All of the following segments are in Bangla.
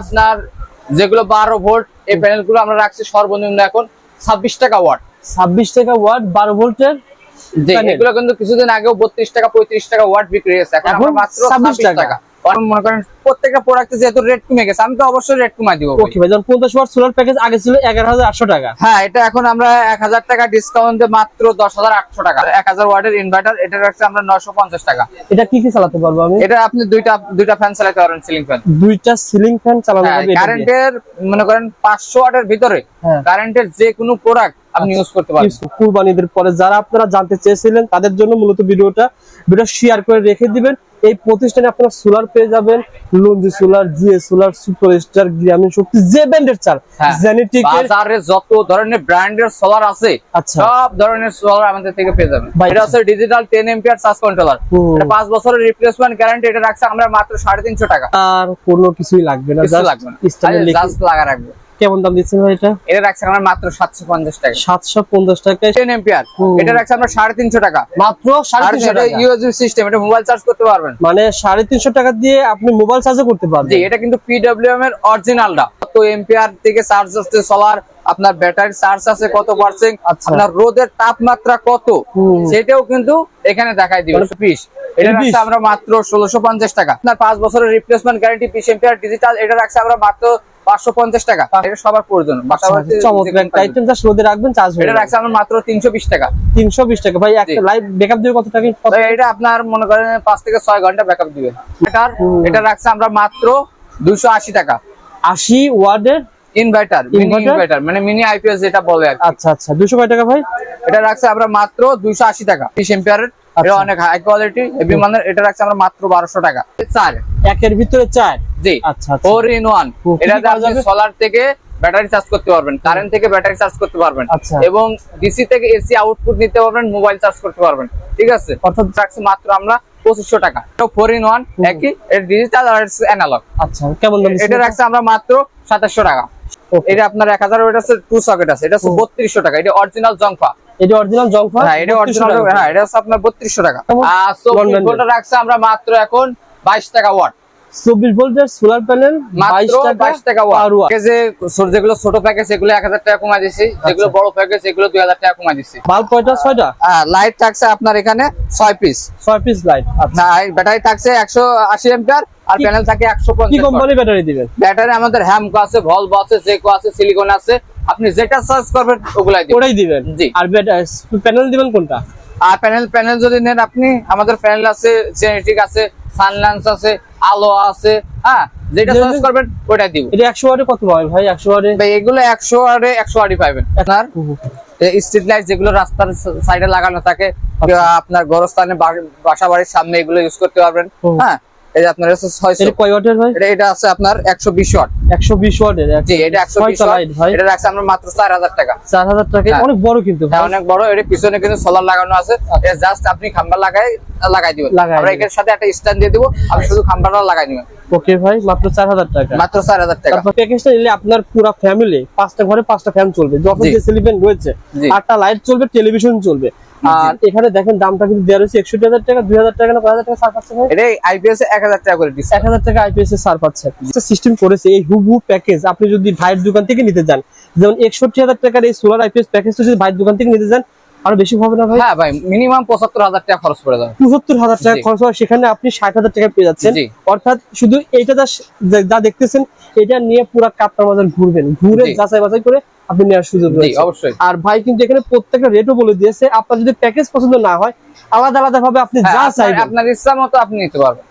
আপনার যেগুলো বারো ভোল্ট এই প্যানেলগুলো আমরা রাখছি সর্বনিম্ন এখন ছাব্বিশ টাকা ওয়াট ছাব্বিশ টাকা ওয়াট বারো ভোল্টের এগুলো কিন্তু কিছুদিন আগেও বত্রিশ টাকা পঁয়ত্রিশ টাকা ওয়াট বিক্রি হয়েছে। এখন মাত্র ছাব্বিশ টাকা। মনে করেন প্রত্যেকটা প্রোডাক্টে যেহেতু রেট কমে গেছে আমি তো অবশ্যই রেট কমাই দিব ভাই। ওকে ভাই যেমন পঞ্চাশ ওয়াট সোলার প্যাকেজ আগে ছিল এগারো হাজার আটশো টাকা। হ্যাঁ এটা এখন আমরা এক হাজার টাকা ডিসকাউন্টে মাত্র টাকা। ওয়াটের ইনভার্টার এটা রাখছে আমরা টাকা। এটা কি কি চালাতে পারব আমি? এটা আপনি দুইটা দুইটা ফ্যান চালাতে পারেন সিলিং ফ্যান দুইটা সিলিং ফ্যান চালানো হ্যাঁ, যাবে এটা কারেন্টের মনে করেন ওয়াটের ভিতরে হ্যাঁ। কারেন্টের যে কোনো প্রোডাক্ট আপনি ইউজ করতে পারবেন। Use- কুরবানিদের পরে যারা আপনারা জানতে চেয়েছিলেন তাদের জন্য মূলত ভিডিওটা ভিডিও শেয়ার করে রেখে দিবেন। এই প্রতিষ্ঠানে আপনারা সোলার পেয়ে যাবেন লঞ্জি solar GA solar super star Grameen Shakti যে ব্র্যান্ডের চাল হ্যাঁ। জেনেটিক বাজারে যত ধরনের ব্র্যান্ডের সোলার আছে আচ্ছা। সব ধরনের সোলার আমাদের থেকে পেয়ে যাবেন। এটা হচ্ছে digital ten ampere charge controller. এটা পাঁচ বছরের রিপ্লেসমেন্ট গ্যারান্টি এটা রাখছে আমরা মাত্র সাড়ে তিনশো টাকা। আর কোনো কিছুই লাগবে না just লাগবে না। জাস্ট লাগা রাখবে। কেমন দাম দিচ্ছেন ভাই এটা? এটা রাখছে আমরা মাত্র সাতশো পঞ্চাশ টাকা। সাতশো পঞ্চাশ টাকায় টেন এম্পিয়ার এটা রাখছে আমরা সাড়ে তিনশো টাকা। মাত্র সাড়ে আর তিনশো এটা টাকা। ইউএসবি সিস্টেম এটা মোবাইল চার্জ করতে পারবেন। মানে সাড়ে তিনশো টাকা দিয়ে আপনি মোবাইল চার্জও করতে জি পারবেন এটা কিন্তু পিডব্লিউএম এর অরিজিনালটা কত এম্পিয়ার থেকে চার্জ হচ্ছে সোলার আপনার ব্যাটারি চার্জ আছে কত পার্সেন্ট আচ্ছা। আপনার রোদের তাপমাত্রা কত সেটাও কিন্তু এখানে দেখাই দিবে। মানে পিস এটা রাখছে আমরা মাত্র ষোলোশো পঞ্চাশ টাকা। আপনার পাঁচ বছরের রিপ্লেসমেন্ট গ্যারান্টি বিশ এম্পিয়ার ডিজিটাল এটা রাখছে আমরা মাত্র পাঁচশো পঞ্চাশ টাকা। এটা সবার প্রয়োজন। বাসা আচ্ছা, চমৎকার। যেখানে একটা পাবেন। আইটেম জাস্ট রোদে রাখবেন চার্জ এটা রাখছে আমরা মাত্র বিশ টাকা। টাকা। ভাই একটা লাইভ ব্যাকআপ দিয়ে কত টাকা? এটা আপনার মনে করেন পাঁচ থেকে ছয় ঘণ্টা ব্যাকআপ দিবে। এটার এটা রাখছে আমরা মাত্র দুইশো আশি টাকা। আশি ওয়ার্ডের ইনভার্টার মিনি? ইনভার্টার মানে মিনি আইপিএস যেটা বলে আচ্ছা আচ্ছা। দুশো কয় টাকা ভাই? এটা রাখছে আমরা মাত্র দুইশো আশি টাকা। বিশ এম্পিয়ারের এটা আচ্ছা। অনেক হাই কোয়ালিটি হেভি মানের এটা রাখছে আমরা মাত্র বারোশো টাকা। চার একের ভিতরে চার? জি। আচ্ছা ফোর ইন ওয়ান এটাতে আপনি সোলার থেকে ব্যাটারি চার্জ করতে পারবেন কারেন্ট থেকে ব্যাটারি চার্জ করতে পারবেন। আচ্ছা। এবং ডিসি থেকে এসি আউটপুট নিতে পারবেন মোবাইল চার্জ করতে পারবেন। ঠিক আছে? অর্থাৎ রাখছে মাত্র আমরা পঁচিশশো টাকা। ফোর ইন ওয়ান একই ডিজিটাল আর অ্যানালগ আচ্ছা কেমন এটা রাখছে আমরা মাত্র সাতাশশো টাকা. এটা আপনার এক হাজার আছে টু সকেট আছে এটা বত্রিশশো টাকা। এটা অরিজিনাল জংফা এটা অরিজিনাল জংফা হ্যাঁ এটা অরিজিনাল হ্যাঁ এটা আপনার বত্রিশশো টাকা। আর চব্বিশ London ভোল্ট রাখছে আমরা মাত্র এখন বাইশ টাকা ওয়াট চব্বিশ ভোল্টের সোলার প্যানেল বাইশ মাত্র টাকা বাইশ টাকা ওয়াট। যে যেগুলো ছোট প্যাকেজ এগুলো এক হাজার টাকা কমাই দিচ্ছি যেগুলো আচ্ছা। বড় প্যাকেজ এগুলো দুই হাজার টাকা কমাই দিচ্ছি বাল্ব কয়টা? ছয়টা? লাইট থাকছে আপনার এখানে ছয় পিস ছয় পিস লাইট আচ্ছা। ব্যাটারি থাকছে একশো আশি এম্পিয়ার আর প্যানেল থাকে একশো কি পঞ্চাশ কোম্পানি ব্যাটারি দিবেন? ব্যাটারি আমাদের হ্যামকো আছে ভলভো আছে জেকো আছে সিলিকন আছে। আপনি যেটা সার্চ করবেন ওগুলাই দিবেন। ওটাই দিবেন? জি। আর প্যানেল দিবেন কোনটা? আর প্যানেল প্যানেল যদি নেন আপনি আমাদের প্যানেল আছে জেনেটিক আছে সানল্যান্স আছে আলো আছে হ্যাঁ? যেটা সার্চ করবেন ওটাই দিব। এটা একশো ওয়াটে কত পাবে ভাই? একশো ওয়াটে ভাই এগুলো একশো আরে একশো আড়ি পাবেন। আপনার স্ট্রিট লাইট যেগুলো রাস্তার সাইডে লাগানো থাকে আচ্ছা। আপনার গরস্থানে বাসা বাড়ির সামনে এগুলো ইউজ করতে পারবেন। হ্যাঁ? এই আপনার হচ্ছে ছয়শো। এটা কয় ওয়াটের ভাই? এটা এটা আছে আপনার একশো বিশ ওয়াট। একশো বিশ ওয়াটের জি এটা একশো বিশ ছয়টা লাইট ভাই। এটা রাখছে আমরা মাত্র চার হাজার টাকা। চার হাজার টাকা। হ্যাঁ। অনেক বড় কিন্তু হ্যাঁ অনেক বড়। এর পিছনে কিন্তু সোলার লাগানো আছে। এটা জাস্ট আপনি খাম্বা লাগাই লাগাই দিবেন। আমরা এর সাথে একটা স্ট্যান্ড দিয়ে দিব। আপনি শুধু খাম্বাটা লাগাই দিবেন। ওকে ভাই মাত্র চার হাজার টাকা। মাত্র চার হাজার টাকা। তারপর প্যাকেজটা নিলে আপনার পুরো ফ্যামিলি পাঁচটা ঘরে পাঁচটা ফ্যান চলবে। যখন। যে সেলিব্রেন রয়েছে আটটা লাইট চলবে টেলিভিশন চলবে। আর এখানে দেখেন দামটা কিন্তু দেওয়া রয়েছে একষট্টি হাজার টাকা দুই হাজার টাকা হাজার টাকা ছাড় পাচ্ছে ভাই? এটা আইপিএস এক হাজার টাকা করে দিচ্ছে। এক হাজার টাকা আইপিএস এর ছাড় পাচ্ছে। সিস্টেম করেছে এই হুবহু প্যাকেজ আপনি যদি ভাইয়ের দোকান থেকে নিতে যান যেমন একষট্টি হাজার টাকার এই সোলার আইপিএস প্যাকেজটা যদি ভাইয়ের দোকান থেকে নিতে যান আরও বেশি হবে না ভাই? হ্যাঁ ভাই মিনিমাম পঁচাত্তর হাজার টাকা খরচ পড়ে যাবে। পঁচাত্তর হাজার টাকা খরচ হয় সেখানে আপনি ষাট হাজার টাকা পেয়ে যাচ্ছেন। অর্থাৎ শুধু এইটা যা যা দেখতেছেন এটা নিয়ে পুরো কাপ্তার মাঝে ঘুরবেন। ঘুরে। যাচাই বাছাই করে আপনি নেওয়ার সুযোগ রয়েছে। অবশ্যই। আর ভাই কিন্তু এখানে প্রত্যেকটা রেটও বলে দিয়েছে আপনার যদি প্যাকেজ পছন্দ না হয় আলাদা আলাদা ভাবে আপনি হ্যাঁ, যা চাইবেন। আপনার ইচ্ছা মতো আপনি নিতে পারবেন।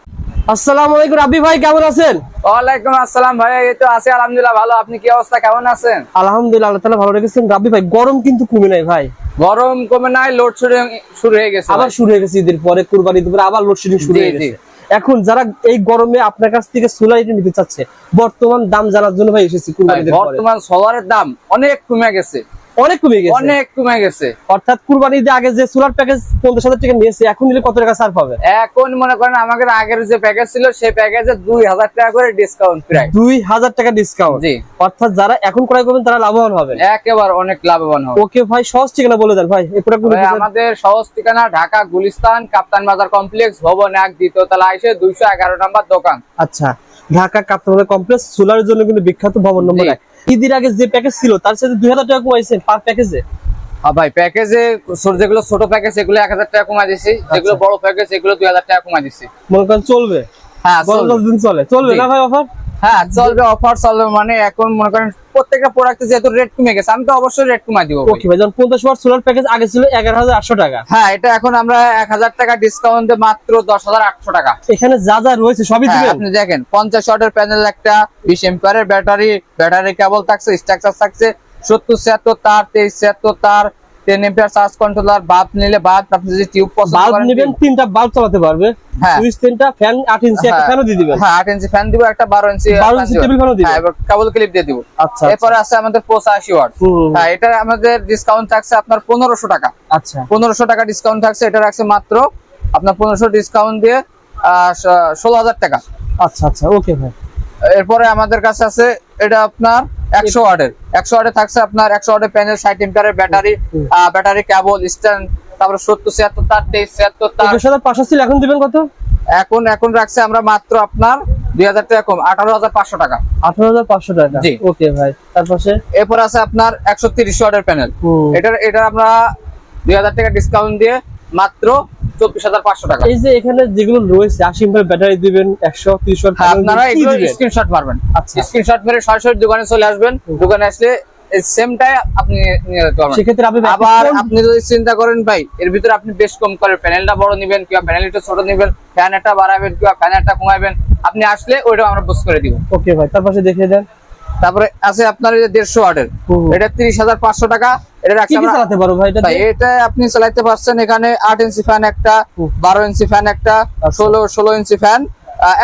আসসালামু আলাইকুম রাবি ভাই কেমন আছেন? ওয়ালাইকুম আসসালাম ভাই এই তো আছি আলহামদুলিল্লাহ ভালো। আপনি কি অবস্থা কেমন আছেন? আলহামদুলিল্লাহ আল্লাহ তাআলা ভালো রেখেছেন। রাবি ভাই গরম কিন্তু কমে নাই ভাই। গরম কমে নাই লোড শুরু শুরু হয়ে গেছে আবার। শুরু হয়ে গেছে ঈদের পরে কুরবানি ঈদের পরে আবার লোডশেডিং শুরু হয়ে গেছে। এখন যারা এই গরমে আপনার কাছ থেকে সোলার নিতে চাচ্ছে, বর্তমান দাম জানার জন্য ভাই এসেছি বর্তমান সোলারের দাম অনেক কমে গেছে। অনেক কমে গেছে। অনেক কমে গেছে। অর্থাৎ কুরবানি ঈদে আগে যে সোলার প্যাকেজ পঞ্চাশ হাজার টাকা নিয়েছে এখন নিলে কত টাকা ছাড় পাবে? এখন মনে করেন আমাদের আগের যে প্যাকেজ ছিল সেই প্যাকেজে দুই হাজার টাকা করে ডিসকাউন্ট প্রায়। দুই হাজার টাকা ডিসকাউন্ট জি। অর্থাৎ যারা এখন ক্রয় করবেন তারা লাভবান হবেন। একেবারে অনেক লাভবান হবে। ওকে ভাই সহজ ঠিকানা বলে দেন ভাই। আমাদের সহজ ঠিকানা ঢাকা গুলিস্তান কাপ্তান বাজার কমপ্লেক্স ভবন এক দ্বিতীয় তলা এসে দুইশো এগারো নম্বর দোকান। আচ্ছা। ঢাকা কাপ্তান কমপ্লেক্স সোলারের জন্য কিন্তু বিখ্যাত ভবন নম্বর। এক। ঈদের আগে যে প্যাকেজ ছিল তার সাথে দুই হাজার টাকা কমাইছেন পার প্যাকেজে ভাই প্যাকেজে যেগুলো ছোট প্যাকেজ এগুলো এক হাজার টাকা কমাই দিছি। যেগুলো বড় প্যাকেজ এগুলো দুই হাজার টাকা কমাই দিছি। মনে করেন চলবে। হ্যাঁ চলবে। না ভাই অফার হ্যাঁ চলবে অফার চলবে মানে এখন মনে করেন প্রত্যেকটা প্রোডাক্টে যেহেতু রেট কমে গেছে আমি তো অবশ্যই রেট কমাই দিব ওকে ভাই যেমন পঞ্চাশ ওয়াট সোলার প্যাকেজ আগে ছিল এগারো হাজার আটশো টাকা। হ্যাঁ এটা এখন আমরা এক হাজার টাকা ডিসকাউন্ট দিয়ে মাত্র দশ হাজার আটশো টাকা। এখানে যা যা রয়েছে সবই হ্যাঁ, দিবেন? আপনি দেখেন পঞ্চাশ ওয়াটের প্যানেল একটা বিশ এম্পিয়ারের ব্যাটারি ব্যাটারি কেবল থাকছে স্ট্রাকচার থাকছে সত্তর ছিয়াত্তর তার তেইশ ছিয়াত্তর তার ten ampere charge controller bulb নিলে বাল্ব আপনি যদি টিউব পছন্দ বাল্ব নেবেন তিনটা বাল্ব চালাতে পারবে। হ্যাঁ। সুইচ তিনটা ফ্যান আট ইঞ্চি একটা হ্যাঁ, ফ্যানও দিয়ে দিবেন। হ্যাঁ আট ইঞ্চি ফ্যান দিব একটা বারো ইঞ্চি 12 ইঞ্চি টেবিল ফ্যানও দিবেন। হ্যাঁ এবার কেবল ক্লিপ দিয়ে দিব। আচ্ছা এরপরে আছে আমাদের পঁচাশি ওয়াট হ্যাঁ এটা আমাদের ডিসকাউন্ট থাকছে আপনার পনেরোশো টাকা। আচ্ছা। পনেরোশো টাকা ডিসকাউন্ট থাকছে এটা রাখছে মাত্র আপনার পনেরোশো ডিসকাউন্ট দিয়ে ষোলো হাজার টাকা। আচ্ছা আচ্ছা ওকে ভাই। এরপরে আমাদের কাছে আছে এটা আপনার একশো ওয়াটের। একশো ওয়াটে থাকছে আপনার একশো ওয়াটের প্যানেল ষাট এম্পিয়ারের ব্যাটারি ব্যাটারি কেবল স্ট্যান্ড তারপরে সত্তর ছিয়াত্তর তার তেইশ ছিয়াত্তর তার ছিল এখন দিবেন কত? এখন এখন রাখছে আমরা মাত্র আপনার দুই হাজার টাকা কম আঠারো হাজার পাঁচশো টাকা। আঠারো হাজার পাঁচশো টাকা? জি। ওকে ভাই তারপরে এরপর আছে আপনার একশো তিরিশ ওয়াটের প্যানেল। এটার এটা আমরা দুই হাজার টাকা ডিসকাউন্ট দিয়ে মাত্র চব্বিশ হাজার পাঁচশো টাকা। এই যে এখানে যেগুলো রয়েছে আশি এম্পিয়ার ব্যাটারি দিবেন একশো তিরিশ ওয়াট হ্যাঁ, panel আপনারা এগুলো স্ক্রিনশট মারবেন। আচ্ছা। স্ক্রিনশট মেরে সরাসরি দোকানে চলে আসবেন। দোকানে আসলে সেমটাই আপনি নিয়ে যেতে পারবেন। সেক্ষেত্রে আপনি আবার আপনি যদি চিন্তা করেন ভাই এর ভিতরে আপনি বেশ কম করেন প্যানেলটা বড় নিবেন কিংবা প্যানেল একটু ছোট নিবেন ফ্যান একটা বাড়াবেন কিংবা ফ্যান একটা কমাবেন আপনি আসলে ওইটা আমরা বুঝ করে দিব। ওকে ভাই তারপরে দেখিয়ে দেন। তারপরে আছে আপনার দেড়শো ওয়াটের। এটা তিরিশ হাজার পাঁচশো টাকা। এটা চালাতে পারো ভাই এটা ভাই এটা আপনি চালাতে পারছেন এখানে আট ইঞ্চি ফ্যান একটা। বারো ইঞ্চি ফ্যান একটা আচ্ছা। ষোলো ষোলো ইঞ্চি ফ্যান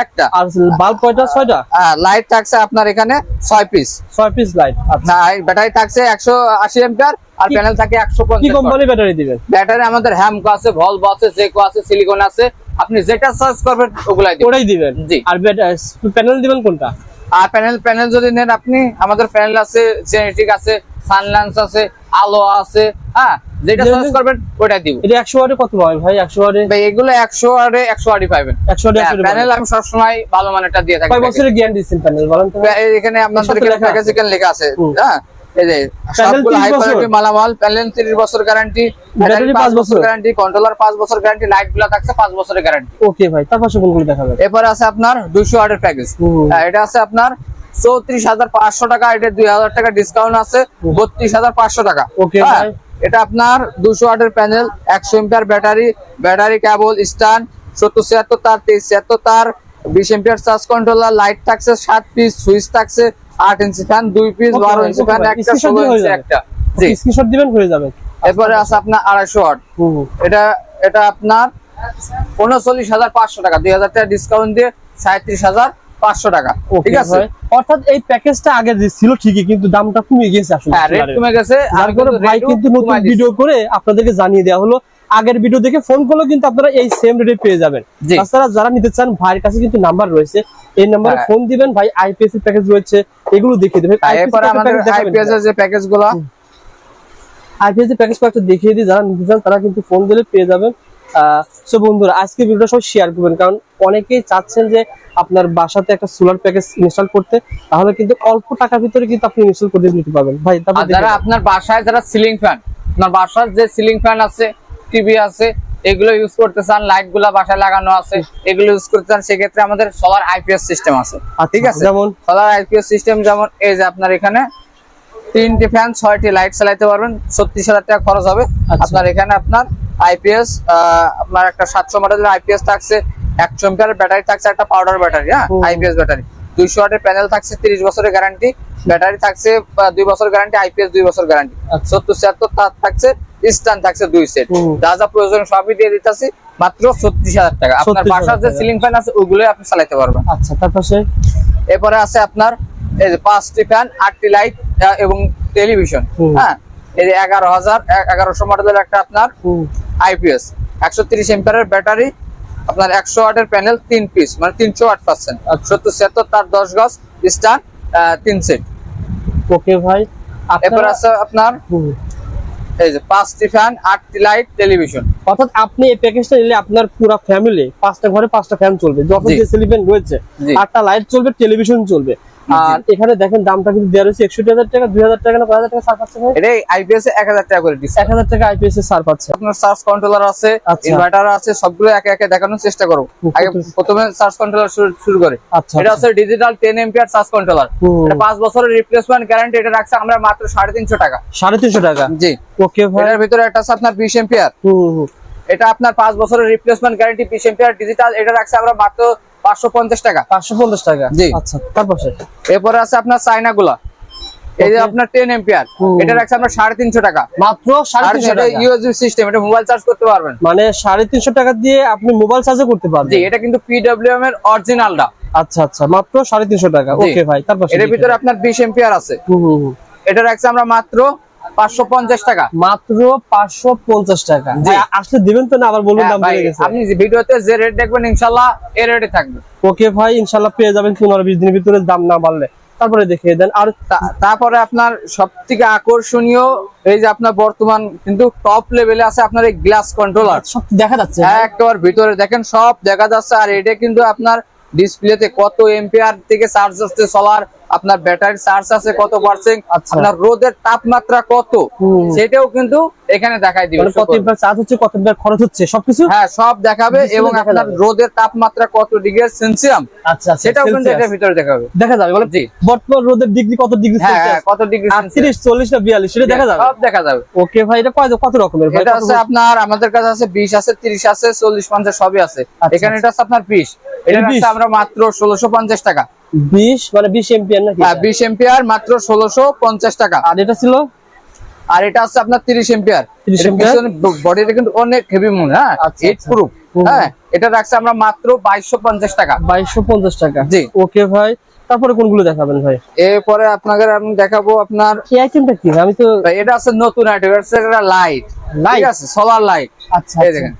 একটা। আর বাল্ব কয়টা ছয়টা? লাইট থাকছে আপনার এখানে ছয় পিস ছয় পিস লাইট আচ্ছা। না ব্যাটারি থাকছে একশো আশি এম্পিয়ার আর প্যানেল থাকে একশো কি কোম্পানি ব্যাটারি দিবেন? ব্যাটারি আমাদের হ্যামকো আছে ভলভো আছে জেকো আছে সিলিকন আছে। আপনি যেটা সার্চ করবেন ওগুলাই দিবেন। ওটাই দিবেন? জি। আর প্যানেল দিবেন কোনটা? আর প্যানেল প্যানেল যদি নেন আপনি আমাদের প্যানেল আছে জেনেটিক আছে সানল্যান্স আছে আলো আছে হ্যাঁ যেটা সার্চ করবেন ওটাই দিব। এটা একশো ওয়াটে কত পাবে ভাই? একশো ওয়াটে ভাই এগুলো একশো আরে একশো আড়ি পাবেন। একশো ওয়াটে প্যানেল আমি সবসময় ভালো মানেরটা দিয়ে থাকি কয় বছরের গ্যারান্টি দিচ্ছেন প্যানেল বলেন তো। এখানে আপনাদের লেখা আছে। এখানে লেখা আছে। হ্যাঁ। এই যে সবগুলো হাই কোয়ালিটি মালামাল প্যানেল 30 বছর গ্যারান্টি ব্যাটারি ব্যাটারি পাঁচ 5 বছর। বছর গ্যারান্টি কন্ট্রোলার 5 বছর গ্যারান্টি লাইটগুলো থাকছে 5 বছরের গ্যারান্টি ওকে ভাই তারপর কোনগুলো দেখাবেন এরপর আছে আপনার 200 ওয়াটের প্যাকেজ হুম। এটা আছে আপনার 34500 টাকা এটা 2000 টাকা ডিসকাউন্ট আছে 32500 টাকা Okay, হ্যাঁ। এটা আপনার 200 ওয়াটের প্যানেল 100 এম্পিয়ার ব্যাটারি ব্যাটারি কেবল স্ট্যান্ড 70 76 তার 23 76 তার 20 এম্পিয়ার চার্জ কন্ট্রোলার লাইট থাকছে 7 পিস সুইচ থাকছে 8 inch fan 2 piece 12 inch fan একটা screenshot 16 ইঞ্চি একটা। স্ক্রিনশট দিবেন হয়ে যাবে। এরপরে আছে আপনার 250 ওয়াট। এটা এটা আপনার উনচল্লিশ হাজার পাঁচশো টাকা। দুই হাজার টাকা ডিসকাউন্ট দিয়ে সাঁত্রিশ হাজার পাঁচশো টাকা। ঠিক আছে? অর্থাৎ এই প্যাকেজটা আগে ছিল ঠিকই কিন্তু দামটা কমে গেছে আসলে হ্যাঁ কমে গেছে। আমি ভাই কিন্তু নতুন ভিডিও করে আপনাদেরকে জানিয়ে দেওয়া হলো আগের ভিডিও দেখে ফোন করলেও কিন্তু আপনারা এই সেম রেটে পেয়ে যাবেন। তাছাড়া যারা নিতে চান ভাইয়ের কাছে কিন্তু নাম্বার রয়েছে। এই নাম্বারে হ্যাঁ। ফোন দিবেন ভাই আইপিএস এর প্যাকেজ রয়েছে এগুলো দেখিয়ে দেবে। হ্যাঁ, আমাদের আইপিএস এর যে প্যাকেজগুলো। আইপিএস এর প্যাকেজ কয়েকটা দেখিয়ে দিই যারা নিতে চান তারা কিন্তু ফোন দিলে পেয়ে যাবেন। সো বন্ধুরা আজকে ভিডিওটা সব শেয়ার করবেন কারণ অনেকেই চাচ্ছেন যে আপনার বাসাতে একটা সোলার প্যাকেজ ইনস্টল করতে। তাহলে কিন্তু অল্প টাকার ভিতরে কিন্তু আপনি ইনস্টল করে নিতে পারবেন। ভাই তারপর যারা আপনার বাসায় যারা সিলিং ফ্যান আপনার বাসার যে সিলিং ফ্যান আছে টিভি আছে এগুলো ইউজ করতে চান লাইটগুলা বাসায় লাগানো আছে এগুলো ইউজ করতে চান সেক্ষেত্রে আমাদের সোলার আইপিএস সিস্টেম আছে। ঠিক আছে? যেমন? সোলার আইপিএস সিস্টেম যেমন এই যে আপনার এখানে তিনটি ফ্যান ছয়টি লাইট চালাইতে পারবেন ছত্রিশ হাজার টাকা খরচ হবে। আচ্ছা। আপনার এখানে আপনার আইপিএস আপনার একটা সাতশো মডেলের আইপিএস থাকছে একশো এম্পিয়ার ব্যাটারি থাকছে একটা পাউডার ব্যাটারি হ্যাঁ? আইপিএস ব্যাটারি দুইশো ওয়াটের প্যানেল থাকছে তিরিশ বছরের গ্যারান্টি ব্যাটারি থাকছে দুই বছর গ্যারান্টি আইপিএস দুই বছর গ্যারান্টি আচ্ছা। সত্তর ছিয়াত্তর তার থাকছে স্ট্যান্ড থাকছে দুই সেট যা যা প্রয়োজন সবই দিয়ে দিতেছি মাত্র ছত্রিশ হাজার টাকা। আপনার 36,000 বাসার যে সিলিং ফ্যান আছে ওগুলোই আপনি চালাইতে পারবেন। আচ্ছা তারপর এরপরে আছে আপনার এই যে পাঁচটি ফ্যান আটটি লাইট এবং টেলিভিশন হ্যাঁ এই যে এগারো হাজার এগারোশো মডেলের একটা আপনার আইপিএস একশো তিরিশ এম্পিয়ারের ব্যাটারি আপনার একশো ওয়াটের প্যানেল তিন পিস মানে তিনশো ওয়াট পাচ্ছেন আচ্ছা। সত্তর ছিয়াত্তর তার দশ গজ স্টার তিন সেট ওকে ভাই। এরপর আছে আপনার এই যে পাঁচটি ফ্যান আটটি লাইট টেলিভিশন অর্থাৎ আপনি এই প্যাকেজটা নিলে আপনার পুরো ফ্যামিলি পাঁচটা ঘরে পাঁচটা ফ্যান চলবে। যখন। যে সিলিপেন রয়েছে আটটা লাইট চলবে টেলিভিশন চলবে। আর এখানে দেখেন দামটা কিন্তু দেওয়া রয়েছে একষট্টি হাজার টাকা দুই হাজার টাকা না হাজার টাকা ছাড় পাচ্ছে এটা আইপিএস এক হাজার টাকা করে দিচ্ছে এক হাজার টাকা আইপিএস এর ছাড় পাচ্ছে। আপনার সার্চ কন্ট্রোলার আছে আচ্ছা। ইনভার্টার আছে সবগুলো একে একে দেখানোর চেষ্টা হুম, আগে প্রথমে- সার্চ কন্ট্রোলার শুরু করে। আচ্ছা এটা আচ্ছা। হচ্ছে digital ten ampere charge controller. এটা পাঁচ বছরের রিপ্লেসমেন্ট গ্যারান্টি এটা রাখছে আমরা মাত্র সাড়ে তিনশো টাকা। সাড়ে তিনশো টাকা? জি। ওকে এটার ভিতরে একটা আছে আপনার বিশ এম্পিয়ার। এটা আপনার পাঁচ বছরের রিপ্লেসমেন্ট গ্যারান্টি বিশ এম্পিয়ার ডিজিটাল এটা রাখছে আমরা মাত্র পাঁচশো পঞ্চাশ টাকা। পাঁচশো পঞ্চাশ টাকা? জি। আচ্ছা তারপরে এরপরে আছে আপনার চাইনা গুলা এই যে আপনার টেন এম্পিয়ার হুম। এটা রাখছে আমরা সাড়ে তিনশো টাকা। মাত্র সাড়ে ইউএসবি সিস্টেম এটা মোবাইল চার্জ করতে পারবেন। মানে সাড়ে তিনশো টাকা দিয়ে আপনি মোবাইল চার্জও করতে জি পারবেন এটা কিন্তু পিডব্লিউএম এর অরিজিনালটা আচ্ছা আচ্ছা মাত্র সাড়ে তিনশো টাকা। জি। ওকে ভাই তারপর এটার ভিতরে আপনার বিশ এম্পিয়ার আছে। হুম হুম হুম। এটা রাখছে আমরা মাত্র পাঁচশো পঞ্চাশ টাকা। মাত্র পাঁচশো পঞ্চাশ টাকা। আসলে দিবেন তো না আবার বলুন হ্যাঁ দাম বেড়ে গেছে। আপনি যে ভিডিওতে যে রেট দেখবেন ইনশাল্লাহ এ রেটে থাকবে। ওকে ভাই ইনশাল্লাহ পেয়ে যাবেন পনেরো বিশ দিনের ভিতরে দাম না বাড়লে। তারপরে দেখিয়ে দেন আর তারপরে আপনার সব থেকে আকর্ষণীয় এই যে আপনার বর্তমান কিন্তু টপ লেভেলে আছে আপনার এই গ্লাস কন্ট্রোলার সব দেখা যাচ্ছে একবার ভিতরে দেখেন সব দেখা যাচ্ছে আর এটা কিন্তু আপনার ডিসপ্লেতে কত এম্পিয়ার থেকে চার্জ হচ্ছে সোলার আপনার ব্যাটারি চার্জ আছে কত পার্সেন্ট আচ্ছা। আপনার রোদের তাপমাত্রা কত? সেটাও কিন্তু এখানে দেখাই দিবে মানে কত চার্জ হচ্ছে কতবার খরচ হচ্ছে সবকিছু? হ্যাঁ সব দেখাবে এবং আপনার রোদের তাপমাত্রা কত ডিগ্রি সেলসিয়াম আচ্ছা আচ্ছা সেটাও কিন্তু। এটার ভিতরে দেখাবে। দেখা যাবে মানে জি। বর্তমান রোদের ডিগ্রি কত ডিগ্রি হ্যাঁ হ্যাঁ, কত ডিগ্রি আটত্রিশ চল্লিশ না বিয়াল্লিশ সেটা দেখা যাবে? সব দেখা যাবে। ওকে ভাই এটা কত কত রকমের এটা আছে আপনার আমাদের কাছে আছে বিশ আছে তিরিশ আছে চল্লিশ পঞ্চাশ সবই আছে। আচ্ছা, এখানে এটা আছে আপনার বিশ। এটা এটা 20 আছে আমরা মাত্র ষোলোশো পঞ্চাশ টাকা। বিশ? মানে নাকি? হ্যাঁ মাত্র পঞ্চাশ টাকা। আর এটা ছিল? আর এটা আছে আপনার তিরিশ এম্পিয়ার। 30 ampere? বডিটা কিন্তু অনেক হেভি মনে হ্যাঁ আচ্ছা, হিট আচ্ছা। প্রুফ হ্যাঁ এটা রাখছে আমরা মাত্র বাইশশো পঞ্চাশ টাকা। বাইশশো পঞ্চাশ টাকা। জি। ওকে ভাই তারপরে কোনগুলো দেখাবেন ভাই? এরপরে আপনাকে আমি দেখাবো আপনার আইটেমটা কি? আমি তো এটা আছে নতুন আইটেম এটা হচ্ছে লাইট আছে সোলার লাইট আচ্ছা এই দেখেন।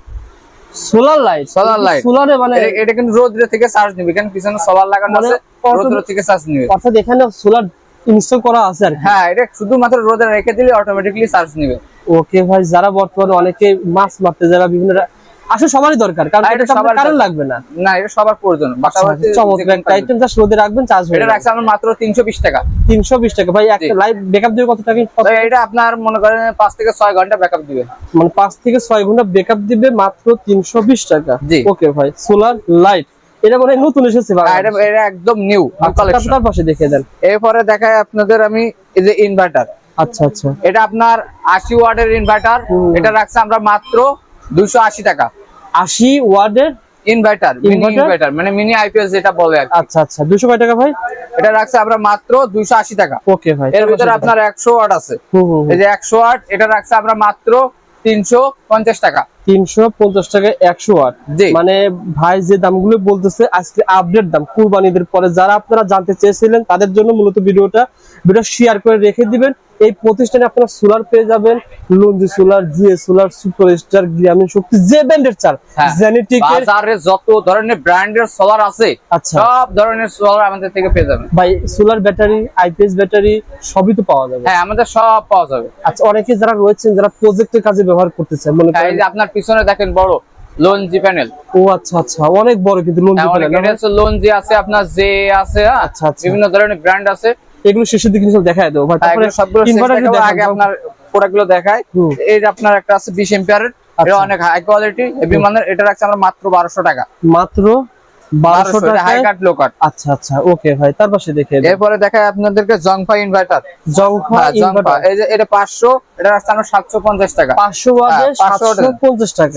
সোলার লাইট সোলার লাইট সোলারে মানে এটা- কিন্তু রোদ্রে থেকে চার্জ নিবে কেন পিছনে সোলার লাগানো মানে আছে রোদ্র থেকে চার্জ নিবে। অর্থাৎ এখানে সোলার ইনস্টল করা আছে আর হ্যাঁ এটা শুধুমাত্র রোদে রেখে দিলে অটোমেটিক্যালি চার্জ নিবে। ওকে ভাই যারা বর্তমানে অনেকে মাছ মারতে যারা বিভিন্ন আসলে সবারই দরকার কারণ এটা সবার কারণ লাগবে না। না এটা সবার প্রয়োজন। বাসা বাড়িতে আচ্ছা, চমৎকার। একটা আইটেম জাস্ট রোদে রাখবেন চার্জ এটা রাখছে আমরা মাত্র তিনশো বিশ টাকা। তিনশো বিশ টাকা। ভাই একটা। লাইভ ব্যাকআপ দিবে কত টাকা? এটা আপনার মনে করেন পাঁচ থেকে ছয় ঘণ্টা ব্যাকআপ দিবে। মানে পাঁচ থেকে ছয় ঘণ্টা ব্যাকআপ দিবে মাত্র তিনশো বিশ টাকা। ওকে ভাই সোলার লাইট এটা মনে হয় নতুন এসেছে এটা এটা একদম নিউ কালেকশন পাশে দেখে দেন। এরপরে দেখায় আপনাদের আমি এই যে ইনভার্টার আচ্ছা আচ্ছা। এটা আপনার আশি ওয়ার্ডের ইনভার্টার এটা রাখছে আমরা মাত্র দুইশো আশি টাকা। আশি ওয়ার্ডের ইনভার্টার মিনি? ইনভার্টার মানে মিনি আইপিএস যেটা বলে আচ্ছা আচ্ছা। দুশো কয় টাকা ভাই? এটা রাখছে আমরা মাত্র দুইশো আশি টাকা। ওকে ভাই এর ভিতরে আপনার একশো ওয়াট আছে। এই যে একশো ওয়াট এটা রাখছে আমরা মাত্র তিনশো পঞ্চাশ টাকা। তিনশো পঞ্চাশ টাকা একশো মানে ভাই যে দামগুলো বলতেছে আজকে আপডেট দাম কুরবানিদের পরে যারা আপনারা জানতে চেয়েছিলেন তাদের জন্য মূলত ভিডিওটা ভিডিও শেয়ার করে রেখে দিবেন। এই প্রতিষ্ঠানে আপনারা সোলার পেয়ে যাবেন লঞ্জি solar GA solar super star Grameen Shakti যে ব্র্যান্ডের চাল হ্যাঁ। বাজারে যত ধরনের ব্র্যান্ডের সোলার আছে আচ্ছা। সব ধরনের সোলার আমাদের থেকে পেয়ে যাবেন। ভাই সোলার ব্যাটারি আইপিএস ব্যাটারি সবই তো পাওয়া যাবে। হ্যাঁ আমাদের সব পাওয়া যাবে। আচ্ছা অনেকে যারা রয়েছেন যারা প্রজেক্টের কাজে ব্যবহার করতেছে মনে হ্যাঁ, এই করেন যে আপনার পিছনে দেখেন বড় লঞ্জি প্যানেল ও আচ্ছা আচ্ছা অনেক বড় কিন্তু লঞ্জি প্যানেল এটা হচ্ছে লঞ্জি আছে আপনার জে আছে হ্যাঁ? আচ্ছা, আচ্ছা। বিভিন্ন ধরনের ব্র্যান্ড আছে এগুলো শেষের দিকে কিছু দেখায় দেবো ভাই হ্যাঁ, তারপরে সবগুলো। আগে আপনার প্রোডাক্টগুলো দেখায় এই যে আপনার একটা আছে বিশ এম্পিয়ারের এটা আচ্ছা। অনেক হাই কোয়ালিটি এবি মানের এটা রাখছে আমরা মাত্র 1200 টাকা মাত্র বারোশো বারোশো হাই কাট লো কাট আচ্ছা আচ্ছা ওকে ভাই তার পাশে দেখে এরপরে দেখায় আপনাদেরকে জংফা ইনভার্টার জংফা হ্যাঁ জংফা। এই যে এটা পাঁচশো এটা রাখছে আমরা সাতশো পঞ্চাশ টাকা। পাঁচশো ওয়াটে হ্যাঁ, 500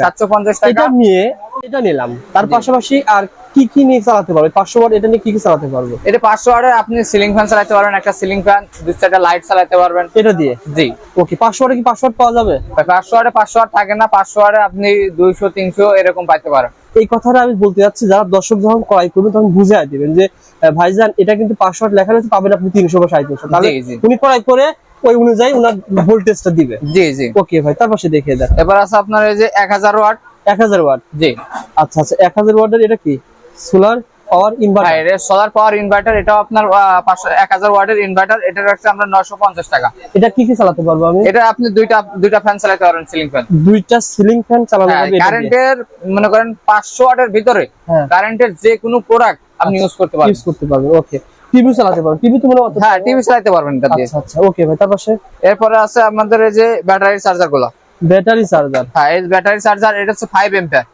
সাতশো পঞ্চাশ টাকা। এটা নিয়ে এটা নিলাম। তার পাশাপাশি আর কি কি নিয়ে চালাতে পারবে? পাঁচশো ওয়াট এটা নিয়ে কি কি চালাতে পারব? এটা পাঁচশো ওয়াটের আপনি সিলিং ফ্যান চালাতে পারবেন একটা সিলিং ফ্যান দুই চারটা লাইট চালাতে পারবেন। এটা দিয়ে? জি। ওকে পাঁচশো ওয়াটে কি পাঁচশো ওয়াট পাওয়া যাবে? পাঁচশো ওয়াটে পাঁচশো ওয়াট থাকে না পাঁচশো ওয়াটে আপনি দুইশো তিনশো এরকম পাইতে পারেন। এই কথাটা আমি বলতে যাচ্ছি যারা দর্শক যখন ক্রয় করবে তখন বুঝাই দিবেন যে ভাইজান এটা কিন্তু পাঁচশো লেখা রয়েছে পাবেন আপনি তিনশো বা সাড়ে তিনশো। তাহলে। উনি ক্রয় করে ওই অনুযায়ী উনার ভোল্টেজটা দিবে। জি জি। ওকে ভাই তারপর সে দেখিয়ে দেন। এবার আছে আপনার এই যে এক হাজার ওয়াট। এক হাজার ওয়াট। জি। আচ্ছা আচ্ছা এক হাজার ওয়াটের এটা কি? সোলার পাওয়ার ইনভার্টার হ্যাঁ সোলার পাওয়ার ইনভার্টার আপনার ওয়াটের ইনভার্টার এটা রাখছে আমরা নয়শো পঞ্চাশ টাকা। এটা কি কি চালাতে পারব আমি? এটা আপনি দুইটা দুইটা ফ্যান চালাতে পারবেন সিলিং ফ্যান দুইটা সিলিং ফ্যান চালানো হ্যাঁ যাবে কারেন্টের মনে করেন পাঁচশো ওয়াটের ভিতরে হ্যাঁ। কারেন্টের যে কোনো প্রোডাক্ট আপনি ইউজ করতে পারবেন। ইউজ করতে পারবেন ওকে টিভি চালাতে পারবেন টিভি তো মনে হয় হ্যাঁ টিভি চালাতে পারবেন এটা দিয়ে। আচ্ছা আচ্ছা ওকে ভাই এরপরে আছে আমাদের এই যে ব্যাটারি চার্জারগুলো। ব্যাটারি চার্জার হ্যাঁ এই ব্যাটারি চার্জার এটা হচ্ছে ফাইভ এম্পিয়ার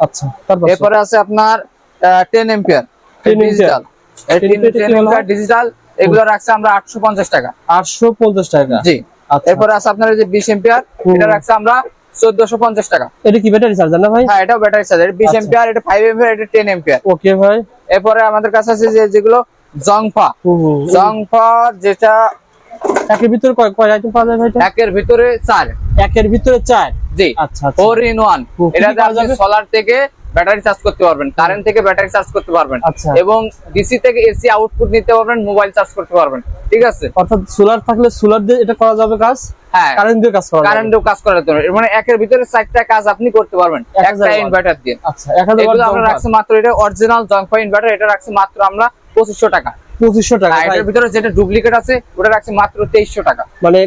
আচ্ছা এরপরে আছে আপনার ten ampere digital 10 ten ampere কি হলো? এম্পিয়ার ডিজিটাল এগুলো রাখছে আমরা আটশো পঞ্চাশ টাকা। আটশো পঞ্চাশ টাকা? জি। আচ্ছা। এরপরে আছে আপনার যে বিশ এম্পিয়ার এটা রাখছে আমরা চোদ্দশো পঞ্চাশ টাকা। এটা কি ব্যাটারি চার্জার না ভাই? হ্যাঁ এটাও ব্যাটারি চার্জার বিশ। এম্পিয়ার এটা ফাইভ এম্পিয়ার এটা টেন এম্পিয়ার ওকে ভাই। এরপরে আমাদের কাছে আছে যে যেগুলো জংফা। জংফা যেটা একের ভিতরে কয় কয় আইটেম পাওয়া এটা? একের ভিতরে চার। একের ভিতরে চার? জি। আচ্ছা আচ্ছা। ফোর ইন ওয়ান কি এটাতে আপনি সোলার থেকে ব্যাটারি চার্জ করতে পারবেন কারেন্ট থেকে ব্যাটারি চার্জ করতে পারবেন আচ্ছা। এবং ডিসি থেকে এসি আউটপুট নিতে পারবেন মোবাইল চার্জ করতে পারবেন ঠিক আছে? অর্থাৎ সোলার থাকলে সোলার দিয়ে এটা করা যাবে কাজ? হ্যাঁ। কারেন্ট দিয়ে কাজ করা যাবে। কারেন্টেও কাজ পারবেন এর মানে একের ভিতরে চারটা কাজ আপনি করতে পারবেন একটা ইনভার্টার দিয়ে। আচ্ছা এক হাজার এগুলো আমরা রাখছি মাত্র এটা অরিজিনাল জংফা ইনভার্টার এটা রাখছি মাত্র আমরা পঁচিশশো টাকা। পঁচিশশো টাকা এটার ভিতরে যেটা ডুপ্লিকেট আছে ওটা রাখছি মাত্র তেইশশো টাকা। মানে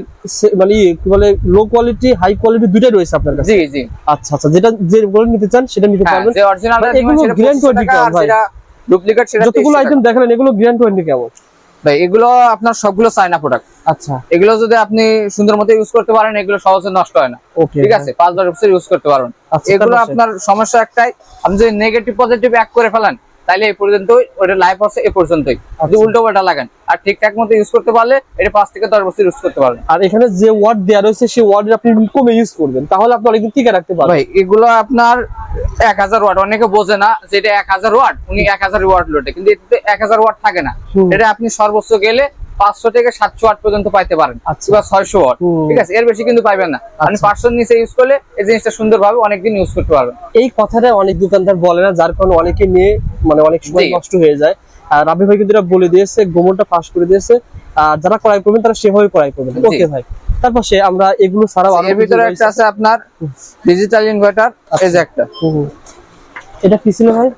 মানে ইয়ে, কি বলে লো কোয়ালিটি হাই কোয়ালিটি দুইটাই রয়েছে আপনার কাছে? জি জি। আচ্ছা আচ্ছা যেটা যে নিতে চান সেটা নিতে হ্যাঁ পারবেন। যে অরিজিনাল এগুলো grand quality কেমন ভাই? ডুপ্লিকেট সেটা যতগুলো আইটেম দেখালেন এগুলো গ্র্যান্ড ওয়ারেন্টি কেমন? ভাই এগুলো আপনার সবগুলো চায়না প্রোডাক্ট আচ্ছা। এগুলো যদি আপনি সুন্দর মতো ইউজ করতে পারেন এগুলো সহজে নষ্ট হয় না। ওকে ঠিক আছে? পাঁচ দশ বছর ইউজ করতে পারবেন। আচ্ছা, এগুলো আপনার সমস্যা একটাই আপনি যদি নেগেটিভ পজিটিভ এক করে ফেলেন তাহলে এই পর্যন্তই ওটা লাইফ আছে এ পর্যন্তই। যদি আচ্ছা। উল্টো পাল্টা লাগান আর ঠিকঠাক মতো ইউজ করতে পারলে এটা পাঁচ থেকে দশ বছর ইউজ করতে পারবেন। আর এখানে যে ওয়ার্ড দেওয়া রয়েছে সেই ওয়ার্ড আপনি কমে ইউজ করবেন তাহলে আপনি অনেকদিন টিকে রাখতে পারবেন। ভাই এগুলো আপনার এক হাজার ওয়ার্ড অনেকে বোঝে না যে এটা এক হাজার ওয়ার্ড উনি এক হাজার ওয়ার্ড লোটে কিন্তু এটাতে এক হাজার ওয়ার্ড থাকে না। এটা আপনি সর্বোচ্চ গেলে পাঁচশো থেকে সাতশো ওয়াট পর্যন্ত পাইতে পারেন। আচ্ছা। বা ছয়শো ওয়াট। ঠিক আছে? এর বেশি কিন্তু পাইবেন না। আপনি আচ্ছা। পাঁচশোর নিচে ইউজ করলে এই জিনিসটা সুন্দরভাবে অনেকদিন ইউজ করতে পারবেন। এই কথাটা অনেক দোকানদার বলে না যার কারণে অনেকে নিয়ে মানে অনেক সময়। নষ্ট হয়ে যায়। আর রাবি ভাই কিন্তু বলে দিয়েছে গোমরটা পাস করে দিয়েছে। আর যারা ক্রয় করবেন তারা সেভাবে ক্রয় করবেন। ওকে ভাই। তারপর সে আমরা এগুলো ছাড়াও এর ভিতরে একটা আছে আপনার ডিজিটাল ইনভার্টার এই যে একটা। এটা কি ছিল ভাই?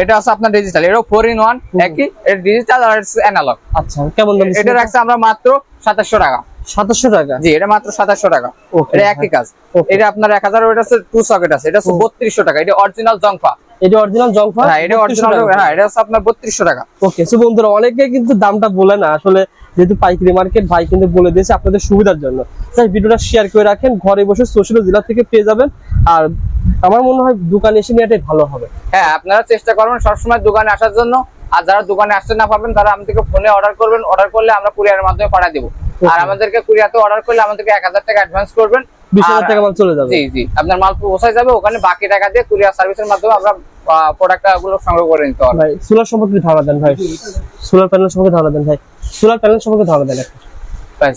এটা আছে আপনার ডিজিটাল এটাও ফোর ইন ওয়ান একই এটা ডিজিটাল আর অ্যানালগ আচ্ছা কেমন দাম এটা রাখছে আমরা মাত্র সাতাশশো টাকা। সাতাশশো টাকা? জি এটা মাত্র সাতাশশো টাকা। এটা। একই কাজ। এটা আপনার এক হাজার ওটা আছে টু সকেট আছে এটা বত্রিশশো টাকা এটা অরিজিনাল জংফা। এটা অরিজিনাল জংফা? হ্যাঁ এটা অরিজিনাল হ্যাঁ এটা হচ্ছে আপনার বত্রিশশো টাকা। ওকে সো বন্ধুরা অনেকে কিন্তু দামটা বলে না আসলে যেহেতু পাইকারি মার্কেট ভাই কিন্তু বলে দিয়েছে আপনাদের সুবিধার জন্য। তাই ভিডিওটা শেয়ার করে রাখেন ঘরে বসে সোশ্যাল জেলা থেকে পেয়ে যাবেন। আর আমার মনে হয় দোকানে এসে নেওয়াটাই ভালো হবে। হ্যাঁ আপনারা চেষ্টা করবেন সবসময় দোকানে আসার জন্য। আর যারা দোকানে আসতে না পারবেন তারা আমাদেরকে ফোনে অর্ডার করবেন। অর্ডার করলে আমরা কুরিয়ারের মাধ্যমে পাঠিয়ে দেবো। আর আমাদেরকে কুরিয়াতে অর্ডার করলে আমাদেরকে এক হাজার টাকা অ্যাডভান্স করবেন। বিশ হাজার টাকা মাল চলে যাবে। জি জি। আপনার মাল পৌঁছায় যাবে ওখানে বাকি টাকা দিয়ে কুরিয়ার সার্ভিসের মাধ্যমে আমরা সংগ্রহ করে নিতে ভাই সোলার সম্পর্কে ধারণা দেন ভাই। সোলার প্যানেল সম্পর্কে ধারণা দেন ভাই। সোলার প্যানেল সম্পর্কে ধারণা দেন।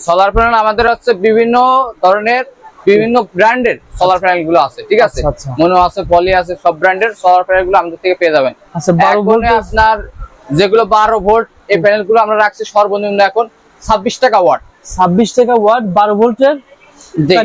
সোলার প্যানেল আমাদের হচ্ছে বিভিন্ন ধরনের বিভিন্ন ব্র্যান্ডের সোলার প্যানেলগুলো আছে ঠিক আছে? মনে আচ্ছা। আছে পলি আছে সব ব্র্যান্ডের সোলার প্যানেলগুলো আমাদের থেকে পেয়ে যাবেন। আচ্ছা আপনার যেগুলো বারো ভোল্ট এই প্যানেলগুলো আমরা রাখছি সর্বনিম্ন এখন ছাব্বিশ টাকা ওয়াট ছাব্বিশ টাকা ওয়াট বারো ভোল্টের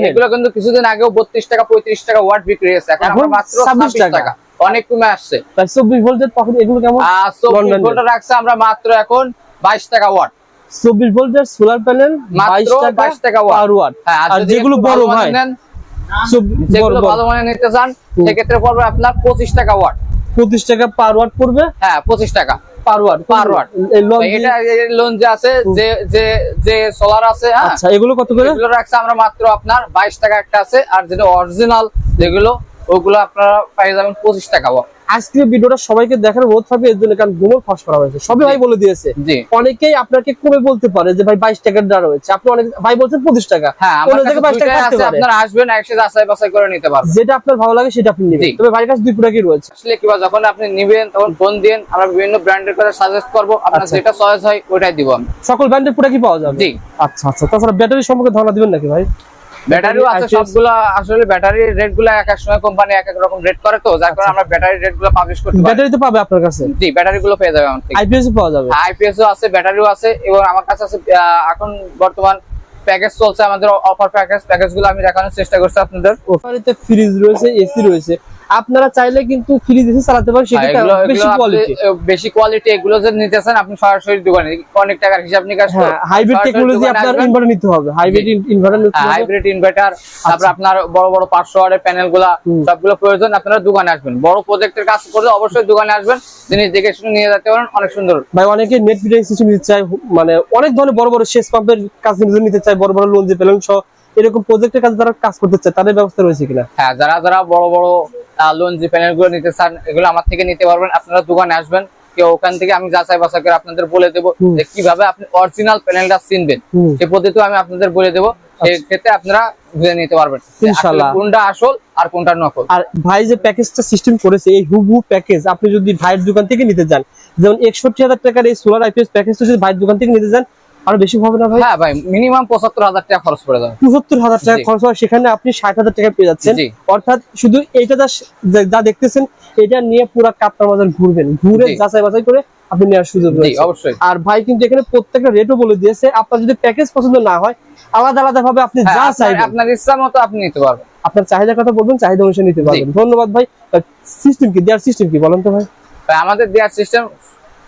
এগুলো কিন্তু কিছুদিন আগেও বত্রিশ টাকা পঁয়ত্রিশ টাকা ওয়াট বিক্রি হয়েছে। এখন মাত্র ছাব্বিশ টাকা। অনেক কমে আসছে। চব্বিশ ভোল্টের এগুলো কেমন? চব্বিশ ভোল্ট রাখছে আমরা মাত্র এখন বাইশ টাকা ওয়াট চব্বিশ ভোল্টের সোলার প্যানেল বাইশ টাকা পার ওয়াট হ্যাঁ আর যেগুলো বড় ভাই মানের নেন, চব্বিশ- বড় যেগুলো ভালো মানে নিতে চান সেক্ষেত্রে পড়বে আপনার পঁচিশ টাকা ওয়াট পঁচিশ টাকা পার ওয়াট পড়বে? হ্যাঁ পঁচিশ টাকা পার ওয়াট। এটা লোন যে আছে যে যে যে সোলার আছে হ্যাঁ? আচ্ছা এগুলো কত করে? এগুলো রাখছে আমরা মাত্র আপনার বাইশ টাকা একটা আছে আর যেটা অরিজিনাল যেগুলো ওগুলো আপনারা পেয়ে যাবেন পঁচিশ টাকা ওয়াট আজকে ভিডিওটা সবাইকে দেখার অনুরোধ থাকবে এর জন্য কারণ গুমর ফাঁস করা হয়েছে। সবাই ভাই বলে দিয়েছে। অনেকেই আপনাকে কমে বলতে পারে যে ভাই বাইশ টাকার দ্বারা রয়েছে। আপনি অনেক ভাই বলছেন পঁচিশ টাকা। হ্যাঁ আপনারা আসবেন একসাথে যাচাই বাছাই করে নিতে পারবেন। যেটা আপনার ভালো লাগে সেটা আপনি নেবেন। তবে ভাইয়ের কাছে দুই প্রোডাক্টই রয়েছে? আসলে কিবা যখন আপনি নিবেন তখন ফোন দিন আমরা বিভিন্ন ব্র্যান্ডের কথা সাজেস্ট করব। আপনার আচ্ছা। যেটা চয়েস হয় ওটাই দিব সকল ব্র্যান্ডের প্রোডাক্টই পাওয়া যাবে? জি। আচ্ছা আচ্ছা। তাছাড়া ব্যাটারি সম্পর্কে ধারণা দিবেন নাকি ভাই? ব্যাটারিও আছে সবগুলো আসলে ব্যাটারির রেটগুলো এক এক সময় কোম্পানি এক এক রকম রেট করে তো যার কারণে আমরা ব্যাটারি রেটগুলো পাবলিশ করতে পারি। ব্যাটারি তো পাবে আপনার কাছে? জি ব্যাটারি গুলো পেয়ে যাবে আমার থেকে। আইপিএস পাওয়া যাবে? আইপিএস ও আছে ব্যাটারিও আছে এবং আমার কাছে আছে এখন বর্তমান প্যাকেজ চলছে আমাদের অফার প্যাকেজ প্যাকেজগুলো আমি দেখানোর চেষ্টা করছি আপনাদের। ওখানেতে ফ্রিজ রয়েছে এসি রয়েছে। আপনারা চাইলে কিন্তু ফ্রিজ এসি চালাতে পারেন হ্যাঁ, সেটা এগুলো- বেশি কোয়ালিটি বেশি কোয়ালিটি এগুলো আপনি সরাসরি দোকানে অনেক টাকার হিসাব নিকাশ। হ্যাঁ হাইব্রিড টেকনোলজি আপনার ইনভার্টার নিতে হবে। হাইব্রিড ইনভার্টার নিতে হবে। হাইব্রিড ইনভার্টার তারপর আপনার বড় বড় পাঁচশো ওয়াটের প্যানেলগুলা সবগুলো প্রয়োজন আপনারা দোকানে আসবেন। বড় প্রজেক্টের কাজ করলে অবশ্যই দোকানে আসবেন জিনিস দেখে শুনে নিয়ে যেতে পারেন অনেক সুন্দর। ভাই অনেকে নেট মিটারিং সিস্টেম নিতে চায় মানে অনেক ধরনের বড় বড় শেষ পাম্পের কাজ নিতে চায় বড় বড় লোন যে পেলেন সহ। এরকম প্রজেক্টের কাজ যারা কাজ করতে চায় তাদের ব্যবস্থা রয়েছে কিনা? হ্যাঁ যারা যারা বড় বড় লোন যে প্যানেলগুলো নিতে চান এগুলো আমার থেকে নিতে পারবেন। আপনারা দোকানে আসবেন কেউ ওখান থেকে আমি যাচাই বাছাই করে আপনাদের বলে দেবো যে কীভাবে আপনি অরিজিনাল প্যানেলটা চিনবেন। পদ্ধতি আমি আপনাদের বলে দেবো। সেই ক্ষেত্রে আপনারা বুঝে নিতে পারবেন। কোনটা আসল আর কোনটা নকল। আর ভাই যে প্যাকেজটা সিস্টেম করেছে এই হুবহু প্যাকেজ আপনি যদি ভাইয়ের দোকান থেকে নিতে যান যেমন একষট্টি হাজার টাকার এই সোলার আইপিএস প্যাকেজটা যদি ভাইয়ের দোকান থেকে নিতে যান আরও বেশি হবে না ভাই? হ্যাঁ ভাই মিনিমাম পঁচাত্তর হাজার টাকা খরচ পড়ে যাবে পঁচাত্তর হাজার টাকা খরচ হয় সেখানে আপনি ষাট হাজার টাকা পেয়ে যাচ্ছেন। অর্থাৎ শুধু এইটা যা দেখতেছেন এটা নিয়ে পুরো বাজার ঘুরবেন। ঘুরে যাচাই বাছাই করে আপনি নেওয়ার সুযোগ রয়েছে। অবশ্যই। আর ভাই কিন্তু এখানে প্রত্যেকটা রেটও বলে দিয়েছে আপনার যদি প্যাকেজ পছন্দ না হয় আলাদা আলাদা ভাবে আপনি হ্যাঁ, যা চাইবেন। আপনার ইচ্ছা মতো আপনি নিতে পারবেন। আপনার চাহিদার কথা বলবেন চাহিদা অনুসারে নিতে পারবেন। ধন্যবাদ ভাই। সিস্টেম কি? দেওয়ার সিস্টেম কি বলেন তো ভাই, আমাদের দেওয়ার সিস্টেম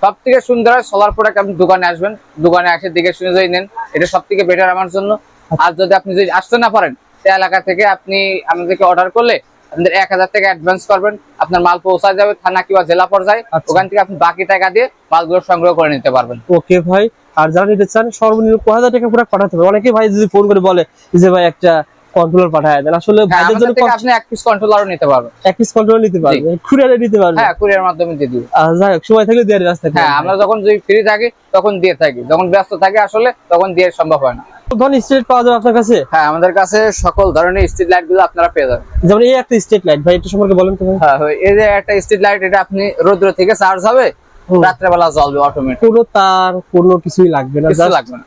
সব থেকে সুন্দর হয় সোলার প্রোডাক্ট আপনি দোকানে আসবেন দোকানে এসে দেখে শুনে যদি নেন এটা সব থেকে বেটার আমার জন্য। আর যদি আপনি যদি আসতে না পারেন সে এলাকা থেকে আপনি আমাদেরকে অর্ডার করলে আপনাদের এক হাজার টাকা অ্যাডভান্স করবেন। আপনার মাল পৌঁছায় যাবে থানা কিংবা জেলা পর্যায়ে। আচ্ছা। ওখান থেকে আপনি বাকি টাকা দিয়ে মালগুলো সংগ্রহ করে নিতে পারবেন। ওকে ভাই আর যারা নিতে চান সর্বনিম্ন কয় হাজার টাকা পুরো পাঠাতে হবে? অনেকে ভাই যদি ফোন করে বলে যে ভাই একটা কন্ট্রোলার পাঠায় দেন। আসলে হ্যাঁ, ভাইদের জন্য আপনি এক পিস কন্ট্রোলারও নিতে পারবেন। এক পিস কন্ট্রোলার নিতে পারবে কুরিয়ারে নিতে পারবে হ্যাঁ কুরিয়ার মাধ্যমে দিয়ে আর যাই হোক সময় থাকলে দেওয়ার রাস্তা হ্যাঁ আমরা যখন যদি ফ্রি থাকি তখন দিয়ে থাকি। যখন ব্যস্ত থাকি আসলে তখন দিয়ে সম্ভব হয় না। ধরুন স্ট্রেট পাওয়া যাবে আপনার কাছে? হ্যাঁ আমাদের কাছে সকল ধরনের স্ট্রিট লাইটগুলো আপনারা পেয়ে যাবেন। যেমন এই একটা স্ট্রেট লাইট ভাই এটা সম্পর্কে বলেন তো হ্যাঁ হয়। এই যে একটা স্ট্রিট লাইট এটা আপনি রৌদ্র থেকে চার্জ হবে। রাত্রেবেলা জ্বলবে অটোমেটিক কোনো তার কোনো কিছুই লাগবে না just লাগবে না।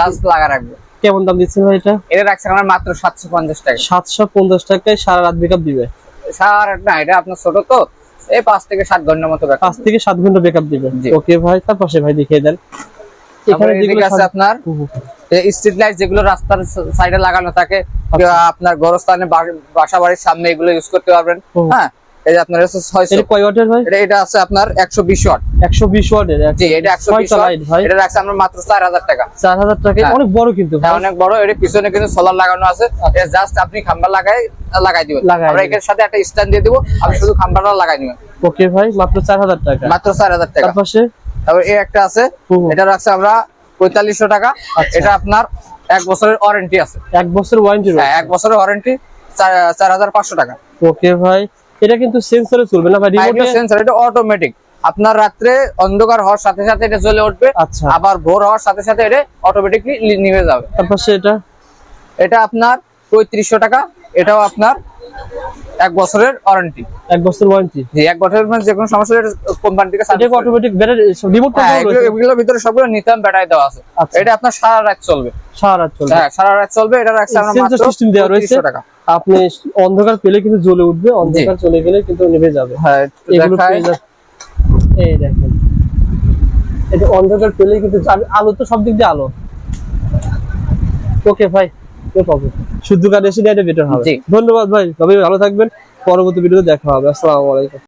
জাস্ট লাগা রাখবে। কেমন দাম দিচ্ছেন ভাই এটা? এটা রাখছে আমার মাত্র সাতশো পঞ্চাশ টাকা। সাতশো পঞ্চাশ টাকায় সারা রাত বেকআপ দিবে? সার না এটা আপনার ছোট তো। এই পাঁচ থেকে সাত ঘণ্টার মতো ব্যাপার পাঁচ থেকে সাত ঘণ্টা বেকআপ দিবে। ওকে ভাই তার পাশে ভাই দেখিয়ে দেন। এখানে যেগুলো আছে আপনার। স্ট্রিট লাইট যেগুলো রাস্তার সাইডে লাগানো থাকে আপনার গরস্থানে বা- বাসা বাড়ির সামনে এগুলো ইউজ করতে পারবেন। হ্যাঁ এই আপনার হচ্ছে ছয়শো। এটা কয় ওয়াটের ভাই? এটা এটা আছে আপনার একশো বিশ ওয়াট। একশো বিশ ওয়াটের জি এটা একশো বিশ ছয়টা লাইট ভাই। এটা রাখছে আমরা মাত্র চার হাজার টাকা। চার হাজার টাকা। হ্যাঁ। অনেক বড় কিন্তু হ্যাঁ অনেক বড়। এর পিছনে কিন্তু সোলার লাগানো আছে। এটা জাস্ট আপনি খাম্বা লাগাই লাগাই দিবেন। আমরা এর সাথে একটা স্ট্যান্ড দিয়ে দিব। আপনি শুধু খাম্বাটা লাগাই দিবেন। ওকে ভাই মাত্র চার হাজার টাকা। মাত্র চার হাজার টাকা। তার পাশে? তারপর এই একটা আছে। এটা রাখছে আমরা পঁয়তাল্লিশশো টাকা। আচ্ছা। এটা আপনার এক বছরের ওয়ারেন্টি আছে। এক বছর ওয়ারেন্টি হ্যাঁ এক বছরের ওয়ারেন্টি চার হাজার পাঁচশো টাকা। ওকে ভাই। এটা কিন্তু সেন্সরে চলবে না ভাই রিমোটে সেন্সর এটা অটোমেটিক আপনার রাত্রে অন্ধকার হওয়ার সাথে সাথে এটা জ্বলে উঠবে আচ্ছা। আবার ভোর হওয়ার সাথে সাথে এটা অটোমেটিকলি নিভে যাবে। তার পাশে এটা? এটা আপনার পঁয়ত্রিশশো টাকা এটাও আপনার এক বছরের ওয়ারেন্টি এক বছর ওয়ারেন্টি যে এক বছরের মধ্যে যে কোনো সমস্যা কোম্পানি থেকে এটা অটোমেটিক ব্যাটারি রিমোট হ্যাঁ, কন্ট্রোল এগুলো- এগুলোর ভিতরে সবগুলো নিতাম ব্যাটারি দেওয়া আছে। আচ্ছা। এটা আপনার সারা রাত চলবে। সারা রাত চলবে। হ্যাঁ সারা রাত চলবে এটা রাখছে আমরা মাত্র সিস্টেম দেওয়া রয়েছে। 3500 টাকা। আপনি অন্ধকার পেলে কিন্তু জ্বলে উঠবে অন্ধকার চলে গেলে কিন্তু নিভে যাবে। হ্যাঁ এগুলো এই দেখেন। এটা অন্ধকার পেলে কিন্তু আলো- তো সব দিক দিয়ে আলো। ওকে ভাই প্রবলেম শুদ্ধ কার এসে এটা বেটার হবে। ধন্যবাদ ভাই তবে ভালো থাকবেন। পরবর্তী ভিডিওতে দেখা হবে। আসসালামু আলাইকুম।